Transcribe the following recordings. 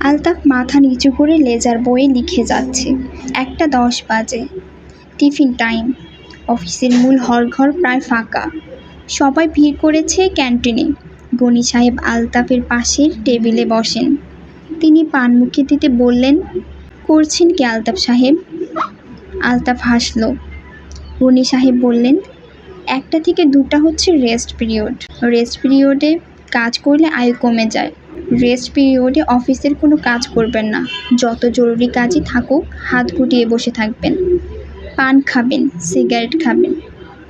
আলতাফ মাথা নিচু করে লেজার বইয়ে লিখে যাচ্ছে। একটা দশ বাজে। Tiffin time. অফিসের মূল হলঘর প্রায় ফাঁকা। সবাই ভিড় করেছে ক্যান্টিনে। গণি সাহেব আলতাফের পাশের টেবিলে বসেন। তিনি পান মুখে দিতে বললেন, করছেন কি আলতাফ সাহেব? আলতাফ হাসল। গণি সাহেব বললেন, একটা থেকে দুটা হচ্ছে রেস্ট পিরিয়ড রেস্ট পিরিয়ডে কাজ করলে আয়ু কমে যায়। রেস্ট পিরিয়ডে অফিসের কোনো কাজ করবেন না। যত জরুরি কাজই থাকুক, হাত গুটিয়ে বসে থাকবেন। পান খাবেন, সিগারেট খাবেন,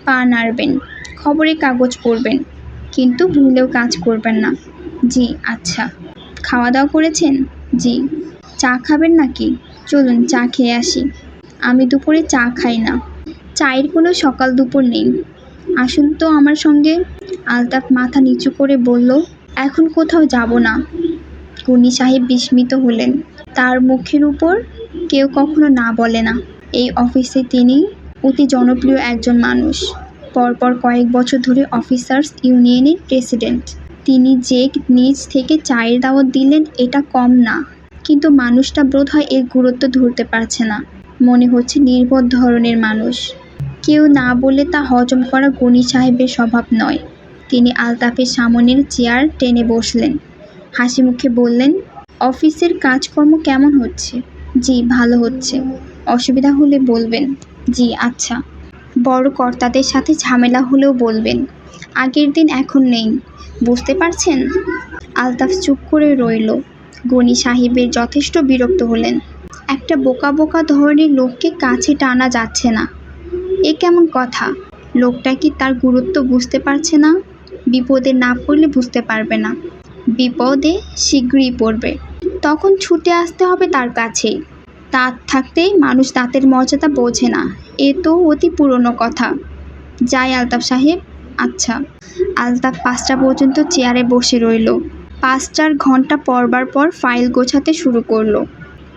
পা নাড়বেন, খবরের কাগজ পড়বেন, কিন্তু ভুলেও কাজ করবেন না। জি আচ্ছা। খাওয়া দাওয়া করেছেন? জি। চা খাবেন নাকি? চলুন, চা খেয়ে আসি। আমি দুপুরে চা খাই না। চায়ের কোনো সকাল দুপুর নেই। আসুন তো আমার সঙ্গে। আলতাফ মাথা নিচু করে বলল এখন কোথাও যাব না। গুনি সাহেব বিস্মিত হলেন। তার মুখের উপর কেউ কখনো না বলে না। এই অফিসে তিনি অতি জনপ্রিয় একজন মানুষ। পরপর কয়েক বছর ধরে অফিসার্স ইউনিয়নের প্রেসিডেন্ট। তিনি যে নিজ থেকে চায়ের দাওয়াত দিলেন, এটা কম না। কিন্তু মানুষটা বোধ হয় এর গুরুত্ব ধরতে পারছে না। মনে হচ্ছে নির্বোধ ধরনের মানুষ। কেউ না বলে তা হজম করা গনি সাহেবের স্বভাব নয়। তিনি আলতাফের সামনের চেয়ার টেনে বসলেন। হাসি মুখে বললেন, অফিসের কাজকর্ম কেমন হচ্ছে? জি, ভালো হচ্ছে। অসুবিধা হলে বলবেন। জি আচ্ছা। বড় কর্তাদের সাথে ঝামেলা হলেও বলবেন। আগের দিন এখন নেই। বুঝতে পারছেন? আলতাফ চুপ করে রইল। গনি সাহেবের যথেষ্ট বিরক্ত হলেন। একটা বোকা বোকা ধরনের লোককে কাছে টানা যাচ্ছে না। এ কেমন কথা? লোকটা কি তার গুরুত্ব বুঝতে পারছে না? বিপদে না পড়লে বুঝতে পারবে না। বিপদে শীঘ্রই পড়বে। তখন ছুটে আসতে হবে তার কাছেই। দাঁত থাকতেই মানুষ দাঁতের মর্যাদা বোঝে না। এ তো অতি পুরনো কথা। যাই আলতাফ সাহেব আচ্ছা। আলতাফ পাঁচটা পর্যন্ত চেয়ারে বসে রইল। পাঁচটার ঘণ্টা পরবার পর ফাইল গোছাতে শুরু করল।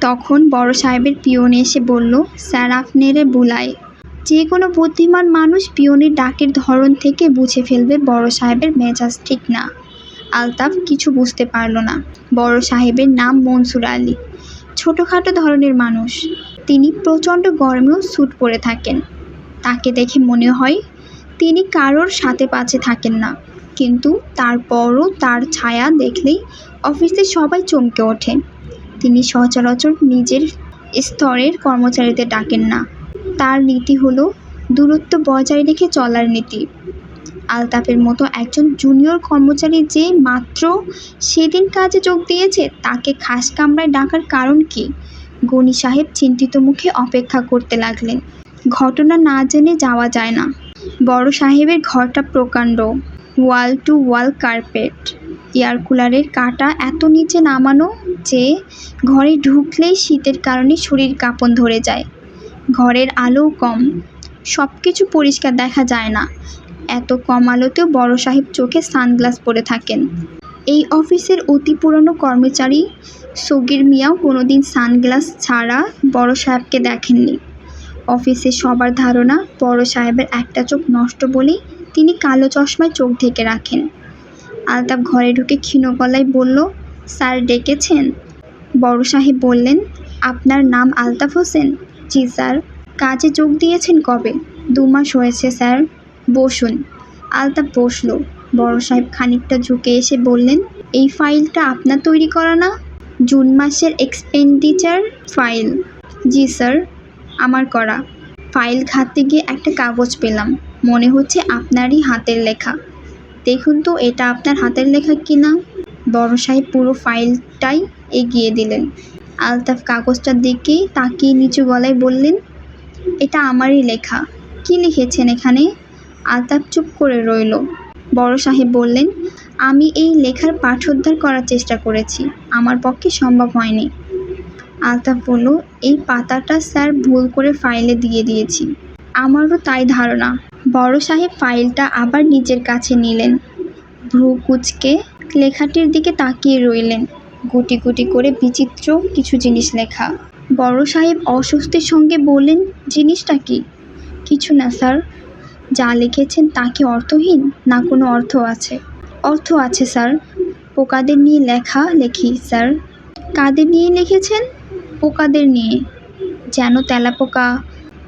তখন বড় সাহেবের পিয়ন এসে বলল, স্যার আপনারে বুলায় যে কোনো বুদ্ধিমান মানুষ পিয়নের ডাকের ধরন থেকে বুঝে ফেলবে বড় সাহেবের মেজাজ ঠিক না। আলতাফ কিছু বুঝতে পারল না। বড় সাহেবের নাম মনসুর আলী। ছোটোখাটো ধরনের মানুষ। তিনি প্রচণ্ড গরমেও স্যুট পরে থাকেন। তাকে দেখে মনে হয় তিনি কারোর সাথে পাশে থাকেন না। কিন্তু তারপরও তার ছায়া দেখলেই অফিসে সবাই চমকে ওঠে। তিনি সচরাচর নিজের স্তরের কর্মচারীদের ডাকেন না। তার নীতি হলো দূরত্ব বজায় রেখে চলার নীতি। আলতাফের মতো একজন জুনিয়র কর্মচারী যে মাত্র সেদিন কাজে যোগ দিয়েছে, তাকে খাস কামরায় ডাকার কারণ কি? গনি সাহেব চিন্তিত মুখে অপেক্ষা করতে লাগলেন। ঘটনা না জেনে যাওয়া যায় না। বড় সাহেবের ঘরটা প্রকাণ্ড, wall to wall carpet. Air কুলারের কাটা এত নিচে নামানো যে ঘরে ঢুকলেই শীতের কারণে শরীর কাঁপন ধরে যায়। ঘরের আলোও কম। সব কিছু পরিষ্কার দেখা যায় না। এত কম আলোতেও বড় সাহেব চোখে সানগ্লাস পরে থাকেন। এই অফিসের অতি পুরনো কর্মচারী সগির মিয়াও কোনোদিন সানগ্লাস ছাড়া বড় সাহেবকে দেখেননি। অফিসে সবার ধারণা, বড় সাহেবের একটা চোখ নষ্ট বলেই তিনি কালো চশমায় চোখ ঢেকে রাখেন। আলতাফ ঘরে ঢুকে ক্ষীণ গলায় বলল, স্যার ডেকেছেন? বড় সাহেব বললেন, আপনার নাম আলতাফ হোসেন? জি স্যার। কাজে যোগ দিয়েছেন কবে? দু মাস হয়েছে, স্যার। বসুন। আলতাফ বসল। বড় সাহেব খানিকটা ঝুঁকে এসে বললেন, এই ফাইলটা আপনার তৈরি করা না? জুন মাসের এক্সপেন্ডিচার ফাইল। জি, স্যার, আমার করা। ফাইল ঘাঁটতে গিয়ে একটা কাগজ পেলাম। মনে হচ্ছে আপনারই হাতের লেখা। দেখুন তো, এটা আপনার হাতের লেখা কি না বড় সাহেব পুরো ফাইলটাই এগিয়ে দিলেন। আলতাফ কাগজটার দিকে তাকিয়ে নিচু গলায় বললেন, এটা আমারই লেখা। কি লিখেছেন এখানে? আলতাফ চুপ করে রইল। বড় সাহেব বললেন, আমি এই লেখার পাঠোদ্ধার করার চেষ্টা করেছি। আমার পক্ষে সম্ভব হয়নি। আলতাফ বলল, এই পাতাটা স্যার ভুল করে ফাইলে দিয়ে দিয়েছি। আমারও তাই ধারণা। বড় সাহেব ফাইলটা আবার নিজের কাছে নিলেন। ভ্রু কুচকে লেখাটির দিকে তাকিয়ে রইলেন। গুটি গুটি করে বিচিত্র কিছু জিনিস লেখা। বড় সাহেব অস্বস্তির সঙ্গে বললেন, জিনিসটা কি? কিছু না, স্যার। যা লিখেছেন তা কি অর্থহীন না কোনো অর্থ আছে? অর্থ আছে, স্যার। পোকাদের নিয়ে লেখা লেখি, স্যার। কাদের নিয়ে লিখেছেন? পোকাদের নিয়ে। যেন তেলাপোকা,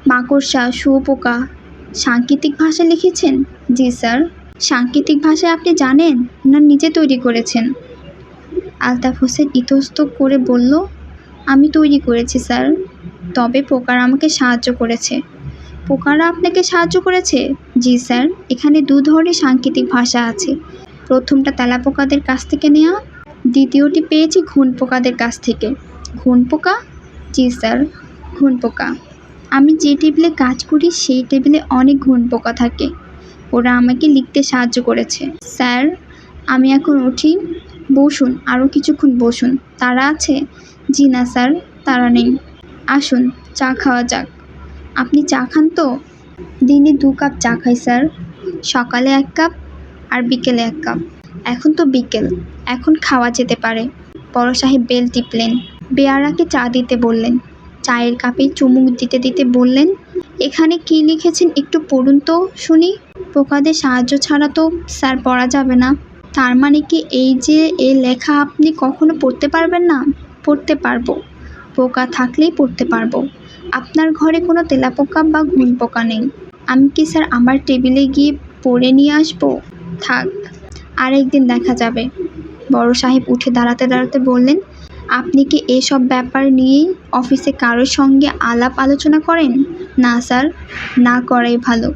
মাকড়সা, শুয়োপোকা। সাংকেতিক ভাষা লিখেছেন? জি, স্যার। সাংকেতিক ভাষা আপনি জানেন না নিজে তৈরি করেছেন? আলতাফ হোসেন ইতস্তত করে বলল, আমি তৈরি করেছি, স্যার। তবে পোকারা আমাকে সাহায্য করেছে। পোকারা আপনাকে সাহায্য করেছে? জি, স্যার। এখানে দু ধরনের সাংকেতিক ভাষা আছে। প্রথমটা তেলাপোকাদের কাছ থেকে নেওয়া দ্বিতীয়টি পেয়েছি ঘুন পোকাদের কাছ থেকে। ঘুন পোকা জি, স্যার ঘুন পোকা আমি যে টেবিলে কাজ করি, সেই টেবিলে অনেক ঘুন পোকা থাকে। ওরা আমাকে লিখতে সাহায্য করেছে। স্যার, আমি এখন উঠি। বসুন আরও কিছুক্ষণ বসুন। তারা আছে? জি না, স্যার, তারা নেই। আসুন, চা খাওয়া যাক। আপনি চা খান তো? দিনে দু কাপ চা খাই, স্যার। সকালে এক কাপ আর বিকেলে এক কাপ। এখন তো বিকেল, এখন খাওয়া যেতে পারে। বড় সাহেব বেল টিপলেন। বেয়ারাকে চা দিতে বললেন। চায়ের কাপে চুমুক দিতে দিতে বললেন, এখানে কি লিখেছেন একটু পড়ুন তো শুনি। পোকাদের সাহায্য ছাড়া তো, স্যার, পড়া যাবে না। তার মানে কি এই যে এ লেখা আপনি কখনো পড়তে পারবেন না? পড়তে পারব। পোকা থাকলেই পড়তে পারব। আপনার ঘরে কোনো তেলাপোকা বা ঘুন পোকা নেই। আমি কি স্যার আমার টেবিলে গিয়ে পড়ে নিয়ে আসব? থাক, আরেকদিন দেখা যাবে। বড় সাহেব উঠে দাঁড়াতে দাঁড়াতে বললেন, আপনি কি এসব ব্যাপার নিয়েই অফিসে কারোর সঙ্গে আলাপ আলোচনা করেন? না স্যার, না করাই ভালো।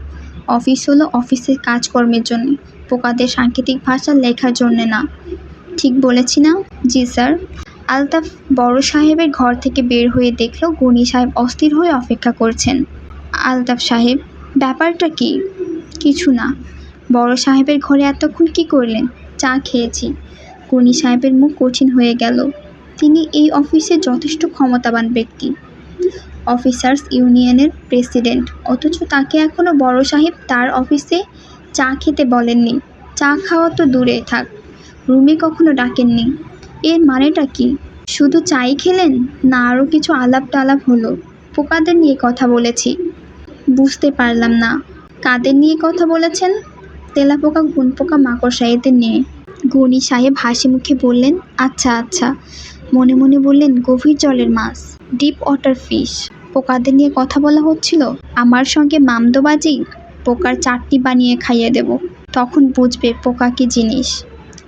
অফিস হলো অফিসের কাজকর্মের জন্য। পোকাদের সাংকেতিক ভাষা লেখার জন্যে না। ঠিক বলেছি না? জি, স্যার। আলতাফ বড় সাহেবের ঘর থেকে বের হয়ে দেখল গনি সাহেব অস্থির হয়ে অপেক্ষা করছেন। আলতাফ সাহেব, ব্যাপারটা কি? কিছু না। বড় সাহেবের ঘরে এতক্ষণ কি করলেন? চা খেয়েছি। গনি সাহেবের মুখ কঠিন হয়ে গেল। তিনি এই অফিসে যথেষ্ট ক্ষমতাবান ব্যক্তি। অফিসার্স ইউনিয়নের প্রেসিডেন্ট। অথচ তাকে এখনও বড় সাহেব তার অফিসে চা খেতে বলেননি। চা খাওয়া তো দূরে থাক, রুমে কখনো ডাকেননি। এর মানেটা কি? শুধু চাই খেলেন না আরও কিছু আলাপ টালাপ হলো? পোকাদের নিয়ে কথা বলেছি। বুঝতে পারলাম না। কাদের নিয়ে কথা বলেছেন? তেলাপোকা গুনপোকা মাকড়সা এদের নিয়ে। গনি সাহেব হাসি মুখে বললেন আচ্ছা আচ্ছা। মনে মনে বললেন, গভীর জলের মাছ, ডিপ ওয়াটার ফিশ। পোকাদের নিয়ে কথা বলা হচ্ছিল, আমার সঙ্গে মামদোবাজি? পোকার চাটনি বানিয়ে খাইয়ে দেব। তখন বুঝবে পোকা কি জিনিস।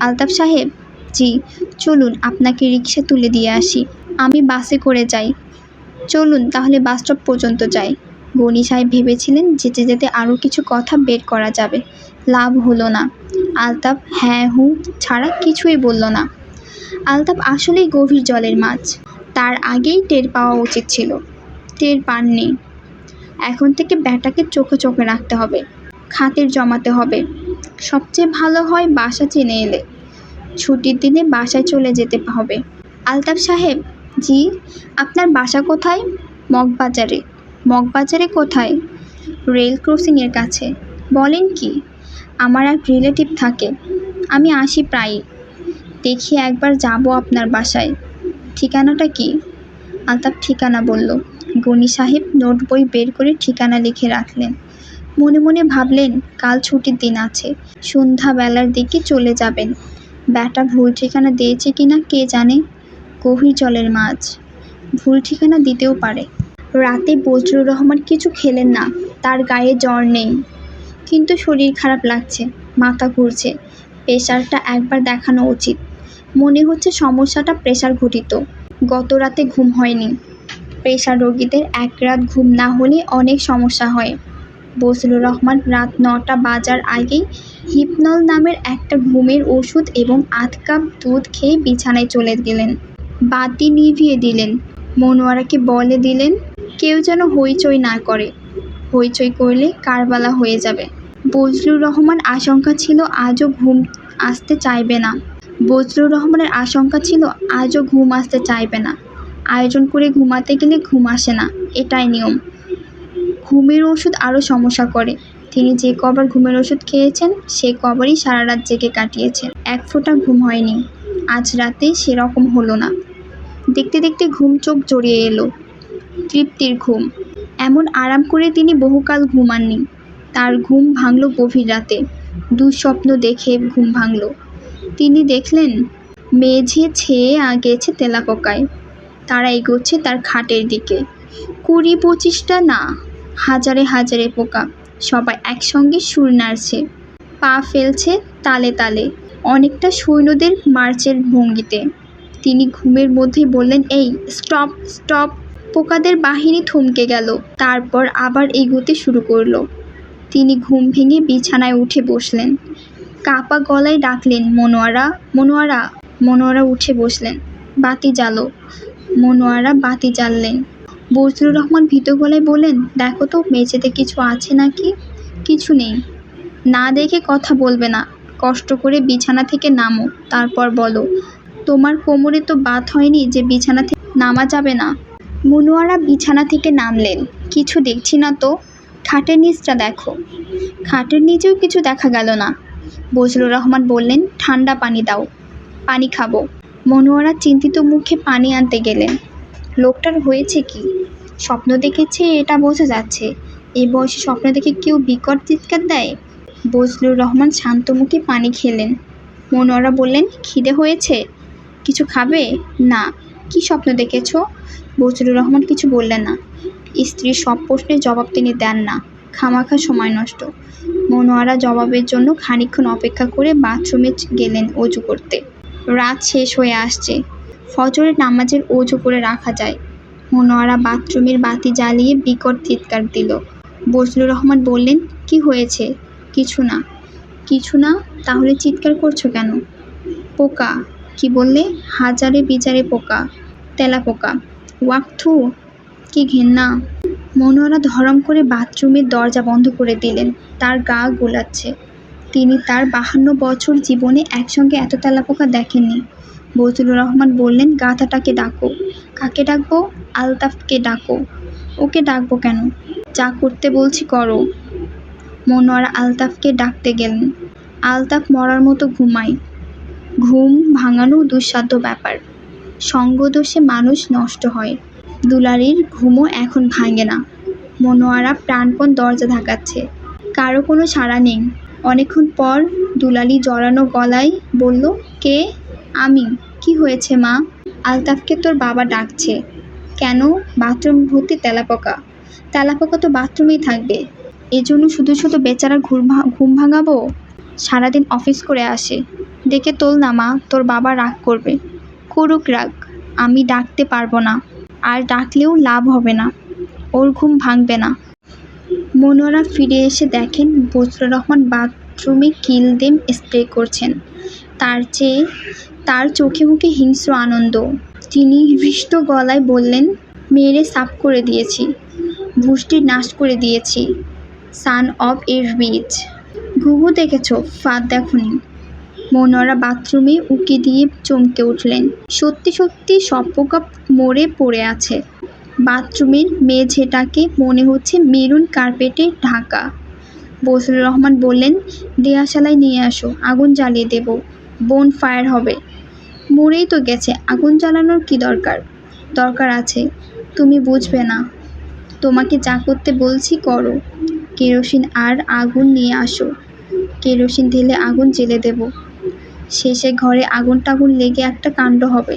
আলতাফ সাহেব, জি, চলুন আপনাকে রিক্সা তুলে দিয়ে আসি। আমি বাসে করে যাই। চলুন তাহলে বাস স্টপ পর্যন্ত যাই। গনি সাহেব ভেবেছিলেন যেতে যেতে আরও কিছু কথা বের করা যাবে। লাভ হলো না। আলতাফ হ্যাঁ হু ছাড়া কিছুই বলল না। আলতাফ আসলেই গভীর জলের মাছ। তার আগেই টের পাওয়া উচিত ছিল। টের পাননি। এখন থেকে ব্যাটাকে চোখে চোখে রাখতে হবে, খাতির জমাতে হবে। সবচেয়ে ভালো হয় বাসা চেনে এলে, ছুটির দিনে বাসায় চলে যেতে হবে। আলতাফ সাহেব, জি, আপনার বাসা কোথায়? মগবাজারে। মগবাজারে কোথায়? রেল ক্রসিংয়ের কাছে। বলেন কি, আমার এক রিলেটিভ থাকে, আমি আসি প্রায়ই। দেখি একবার যাব আপনার বাসায়। ঠিকানাটা কি? আলতাফ ঠিকানা বলল। গনি সাহেব নোট বই বের করে ঠিকানা লিখে রাখলেন। মনে মনে ভাবলেন, কাল ছুটির দিন আছে, সন্ধ্যাবেলার দিকে চলে যাবেন। ব্যাটা ভুল ঠিকানা দিয়েছে কিনা কে জানে? গভীর জলের মাছ। ভুল ঠিকানা দিতেও পারে। রাতে বজরুর রহমান কিছু খেলেন না, তার গায়ে জ্বর নেই। কিন্তু শরীর খারাপ লাগছে, মাথা ঘুরছে, প্রেশারটা একবার দেখানো উচিত। মনে হচ্ছে সমস্যাটা প্রেশার ঘটিত। গত রাতে ঘুম হয়নি। প্রেশার রোগীদের এক রাত ঘুম না হলে অনেক সমস্যা হয়। বজলুর রহমান রাত নটা বাজার আগেই হিপনল নামের একটা ঘুমের ওষুধ এবং আধ কাপ দুধ খেয়ে বিছানায় চলে গেলেন। বাতি নিভিয়ে দিলেন। মনোয়ারাকে বলে দিলেন, কেউ যেন হইচই না করে। হইচই করলে কারবালা হয়ে যাবে। বজলুর রহমান আশঙ্কা ছিল আজও ঘুম আসতে চাইবে না। বজলুর রহমানের আশঙ্কা ছিল আজও ঘুম আসতে চাইবে না। আয়োজন করে ঘুমাতে গেলে ঘুম আসে না, এটাই নিয়ম। ঘুমের ওষুধ আরও সমস্যা করে। তিনি যে কবার ঘুমের ওষুধ খেয়েছেন, সে কবারই সারা রাত জেগে কাটিয়েছেন। এক ফোঁটা ঘুম হয়নি। আজ রাতে সেরকম হলো না। দেখতে দেখতে ঘুম চোখ জড়িয়ে এলো। তৃপ্তির ঘুম। এমন আরাম করে তিনি বহুকাল ঘুমাননি। তার ঘুম ভাঙল গভীর রাতে। দুঃস্বপ্ন দেখে ঘুম ভাঙল। তিনি দেখলেন, মেঝে ছেয়ে গেছে তেলাপোকায়। তারা এগোচ্ছে তার খাটের দিকে। কুড়ি পঁচিশটা না, হাজারে হাজারে পোকা, সবাই একসঙ্গে সুর নাড়ছে। পা ফেলছে তালে তালে, অনেকটা সৈন্যদের মার্চের ভঙ্গিতে। তিনি ঘুমের মধ্যেই বললেন, এই, স্টপ স্টপ। পোকাদের বাহিনী থমকে গেল, তারপর আবার এগোতে শুরু করল। তিনি ঘুম ভেঙে বিছানায় উঠে বসলেন। কাপা গলায় ডাকলেন, মনোয়ারা মনোয়ারা। মনোয়ারা উঠে বসলেন, বাতি জ্বালো। মনোয়ারা বাতি জ্বাললেন। বজলুর রহমান ভীত গলায় বললেন, দেখো তো, মেঝেতে কিছু আছে নাকি? কিছু নেই। না দেখে কথা বলবে না। কষ্ট করে বিছানা থেকে নামো, তারপর বলো, তোমার কোমরে তো বাত হয়নি যে বিছানা থেকে নামা যাবে না? মনোয়ারা বিছানা থেকে নামলেন। কিছু দেখছি না তো। খাটের নিচটা দেখো। খাটের নিচেও কিছু দেখা গেল না। বজলুর রহমান বললেন, ঠান্ডা পানি দাও। পানি খাব। মনোয়ারা চিন্তিত মুখে পানি আনতে গেলেন। লোকটার হয়েছে কি? স্বপ্ন দেখেছে, এটা বোঝা যাচ্ছে। এই বয়সে স্বপ্ন দেখে কেউ বিকট চিৎকার দেয়? বজলুর রহমান শান্ত মুখে পানি খেলেন। মনোয়ারা বললেন, খিদে হয়েছে? কিছু খাবে? না। কি স্বপ্ন দেখেছ? বজলুর রহমান কিছু বললেন না। স্ত্রীর সব প্রশ্নের জবাব তিনি দেন না। খামাখা সময় নষ্ট। মনোয়ারা জবাবের জন্য খানিকক্ষণ অপেক্ষা করে বাথরুমে গেলেন অজু করতে। রাত শেষ হয়ে আসছে। ফজরের নামাজের অজু করে রাখা যায়। মনোয়ারা বাথরুমের বাতি জ্বালিয়ে বিকট চিৎকার দিল। বজলুর রহমান বললেন, কি হয়েছে? কিছু না। কিছু না? তাহলে চিৎকার করছ কেন? পোকা। কি বললে? হাজারে বিচারে পোকা। তেলা পোকা। ওয়াকথু কি ঘেন্না? মনোয়ারা ধরম করে বাথরুমের দরজা বন্ধ করে দিলেন। তার গা গোলাচ্ছে। তিনি তার বাহান্ন বছর জীবনে একসঙ্গে এত তেলাপোকা দেখেননি। বজলুর রহমান বললেন, গাধাটাকে ডাকো। কাকে ডাকবো? আলতাফকে ডাকো। ওকে ডাকবো কেন? যা করতে বলছি করো। মনোয়ারা আলতাফকে ডাকতে গেলেন। আলতাফ মরার মতো ঘুমায়। ঘুম ভাঙানো দুঃসাধ্য ব্যাপার। সঙ্গদোষে মানুষ নষ্ট হয়। দুলারির ঘুমও এখন ভাঙে না। মনোয়ারা প্রাণপণ দরজা ধাকাচ্ছে কারও কোনো সাড়া নেই। অনেকক্ষণ পর দুলালি জড়ানো গলায় বলল, কে? আমি? কি হয়েছে মা? আলতাফকে তোর বাবা ডাকছে। কেন? বাথরুম ভর্তি তেলাপোকা। তেলাপোকা তো বাথরুমেই থাকবে। এজন্য শুধু শুধু বেচারা ঘুম ঘুম ভাঙাবো? সারাদিন অফিস করে আসে। ডেকে তোল না মা, তোর বাবা রাগ করবে। করুক রাগ, আমি ডাকতে পারব না। আর ডাকলেও লাভ হবে না। ওর ঘুম ভাঙবে না। মনোয়ারা ফিরে এসে দেখেন বজলুর রহমান বাথরুমে কিল দেম স্প্রে করছেন। তার চেয়ে তার চোখে মুখে হিংস্র আনন্দ। তিনি হৃষ্ট গলায় বললেন, মেরে সাফ করে দিয়েছি ভুষ্টি নাশ করে দিয়েছি সান অফ এর বীজ ঘুঘু দেখেছ? ফাঁদ দেখনি। মনোয়ারা বাথরুমে উকি দিয়ে চমকে উঠলেন। সত্যি সত্যি সব পোকা মরে পড়ে আছে। বাথরুমের মেঝেটাকে মনে হচ্ছে মেরুন কার্পেটে ঢাকা। বসিরুর রহমান বললেন, দেয়াশালায় নিয়ে আসো, আগুন জ্বালিয়ে দেব, বোন ফায়ার হবে। মরেই তো গেছে, আগুন জ্বালানোর কি দরকার? দরকার আছে, তুমি বুঝবে না। তোমাকে যা করতে বলছি করো। কেরোসিন আর আগুন নিয়ে আসো। কেরোসিন ঢেলে আগুন জ্বেলে দেব। শেষে ঘরে আগুন টাগুন লেগে একটা কাণ্ড হবে।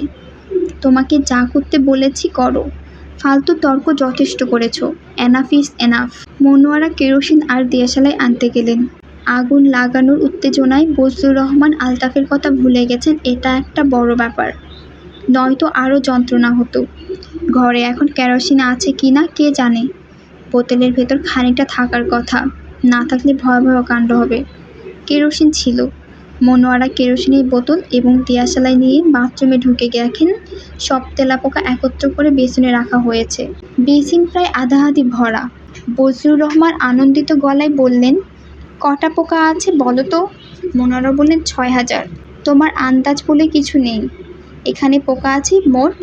তোমাকে যা করতে বলেছি করো। ফালতু তর্ক যথেষ্ট করেছ। Enough is enough Monowara kerosene আর দিয়াশালায় আনতে গেলেন। আগুন লাগানোর উত্তেজনায় বজলুর রহমান আলতাফের কথা ভুলে গেছেন, এটা একটা বড় ব্যাপার। নয়তো আরও যন্ত্রণা হতো। ঘরে এখন কেরোসিন আছে কি না, কে জানে? বোতলের ভেতর খানিকটা থাকার কথা। না থাকলে ভয়াবহ কাণ্ড হবে। কেরোসিন ছিল। মনোয়ারা কেরোসিনের বোতল এবং দিয়াশালাই নিয়ে বাথরুমে ঢুকে দেখেন সব তেলাপোকা একত্র করে বেসিনে রাখা হয়েছে। বেসিন প্রায় আধাআধি ভরা। বজলুর রহমান আনন্দিত গলায় বললেন, কটা পোকা আছে বলো তো? মনোয়ারা বললেন, ছয় হাজার। তোমার আন্দাজ বলে কিছু নেই। এখানে পোকা আছে মোট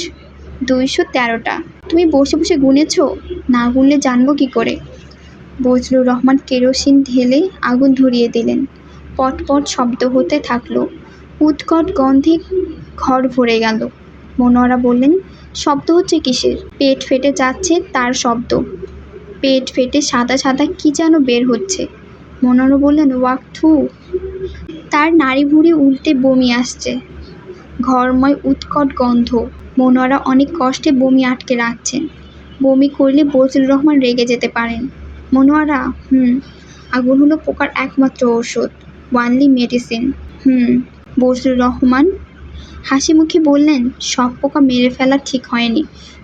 দুইশো তেরোটা। তুমি বসে বসে গুনেছ? না গুনলে জানব কি করে? বজলুর রহমান কেরোসিন ঢেলে আগুন ধরিয়ে দিলেন। পটপট শব্দ হতে থাকল। উৎকট গন্ধে ঘর ভরে গেল। মনোয়ারা বললেন, শব্দ হচ্ছে কিসের? পেট ফেটে যাচ্ছে তার শব্দ। পেট ফেটে সাদা সাদা কি যেন বের হচ্ছে। মনোয়ারা বললেন, ওয়াক থু। তার নাড়ি ভুড়ি উল্টে বমি আসছে। ঘরময় উৎকট গন্ধ। মনোয়ারা অনেক কষ্টে বমি আটকে রাখছেন। বমি করলে বজলুর রহমান রেগে যেতে পারেন। মনোয়ারা, হুম, আগুন হলো পোকার একমাত্র ঔষধ। Only medicine. হুম, বজলুর রহমান। হাসি মুখে বললেন, সব পোকা মেরে ফেলা ঠিক হয়নি।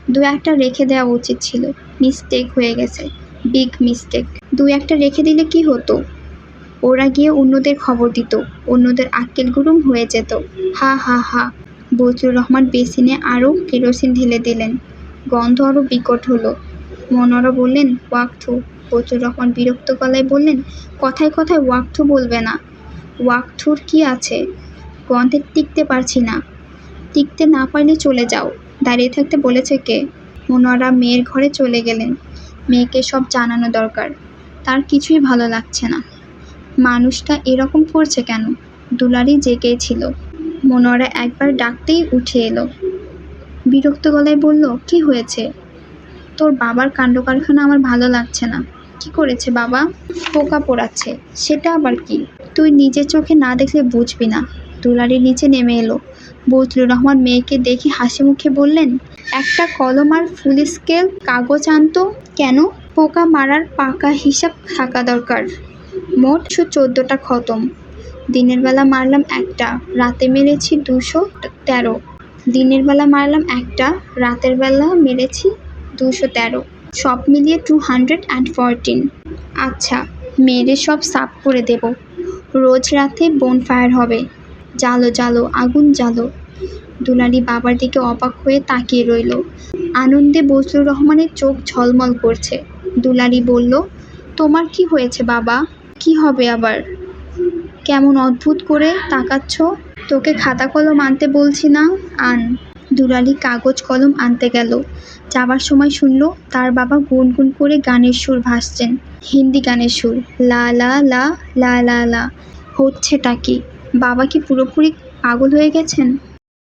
দু একটা রেখে দেওয়া উচিত ছিল। মিস্টেক হয়ে গেছে। বিগ মিস্টেক দু একটা রেখে দিলে কি হতো? ওরা গিয়ে অন্যদের খবর দিত। অন্যদের আক্কেল গুরুম হয়ে যেত। হা হা হা। বজরুর রহমান বেসিনে আরও কেরোসিন ঢেলে দিলেন। গন্ধ আরও বিকট হলো। মনোরা বললেন, ওয়াকথু। বজলুর রহমান বিরক্ত গলায় বললেন, কথায় কথায় ওয়াকথু বলবে না। ওয়াকথুর কি আছে? গন্ধে টিকতে পারছি না। টিকতে না পারলে চলে যাও। দাঁড়িয়ে থাকতে বলেছে কে? মনোয়ারা মেয়ের ঘরে চলে গেলেন। মেয়েকে সব জানানো দরকার। তার কিছুই ভালো লাগছে না। মানুষটা এরকম করছে কেন? দুলারি জেগেই ছিল। মনোয়ারা একবার ডাকতেই উঠে এলো। বিরক্ত গলায় বলল, কি হয়েছে? তোর বাবার কাণ্ড কারখানা আমার ভালো লাগছে না। কি করেছে বাবা? পোকা পোড়াচ্ছে, সেটা আবার কি? তুই নিজের চোখে না দেখলে বুঝবি না। দুলারি নিচে নেমে এলো। বজলুর রহমান মেয়েকে দেখে হাসি মুখে বললেন, একটা কলম আর ফুল স্কেল, কাগজ আনতো? কেন? পোকা মারার পাকা হিসাব থাকা দরকার। মোট শো চোদ্দোটা খতম। দিনের বেলা মারলাম একটা, রাতে মেরেছি দুশো তেরো। দিনের বেলা মারলাম একটা, রাতের বেলা মেরেছি দুশো তেরো। সব মিলিয়ে টু হান্ড্রেড অ্যান্ড ফরটিন আচ্ছা মেরে সব সাফ করে দেব। রোজ রাতে বোন ফায়ার হবে। জ্বালো জ্বালো, আগুন জ্বালো। দুলারি বাবার দিকে অবাক হয়ে তাকিয়ে রইল। আনন্দে বজলুর রহমানের চোখ ঝলমল করছে। দুলারি বলল, তোমার কি হয়েছে বাবা? কি হবে আবার? কেমন অদ্ভুত করে তাকাচ্ছ? তোকে খাতা কলম আনতে বলছি না, আন। দুলালি কাগজ কলম আনতে গেল। যাবার সময় শুনল তার বাবা গুনগুন করে গানের সুর ভাসছেন। হিন্দি গানের সুর। লা লা লা লা লা লা। হচ্ছেটা কি? বাবা কি পুরোপুরি পাগল হয়ে গেছেন?